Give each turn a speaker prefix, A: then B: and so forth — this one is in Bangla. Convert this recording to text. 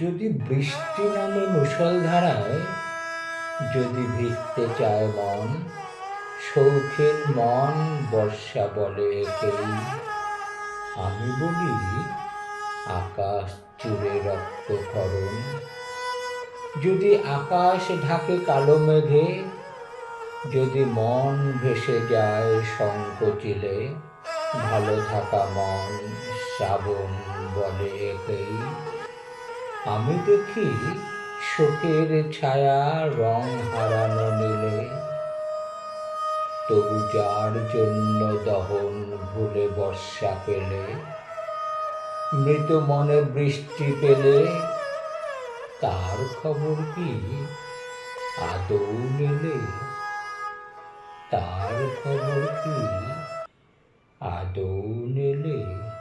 A: যদি বৃষ্টি নামে মুষলধারায় যদি ভিজতে চায় মন শৌখিন মন বর্ষা বলে একেই। আমি বলি, আকাশ জুড়ে রক্তক্ষরণ যদি আকাশ ঢাকে কালো মেঘে, যদি মন ভেসে যায় সংকোচিলে ভালো থাকা মন শ্রাবণ বলে একেই। আমি দেখি শোকের ছায়া রং হারানো নীলে। তবু যার জন্য দহন ভুলে বর্ষা পেলে, মৃত মনে বৃষ্টি পেলে, তার খবর কি আদৌ নিলে তার খবর কি আদৌ নিলে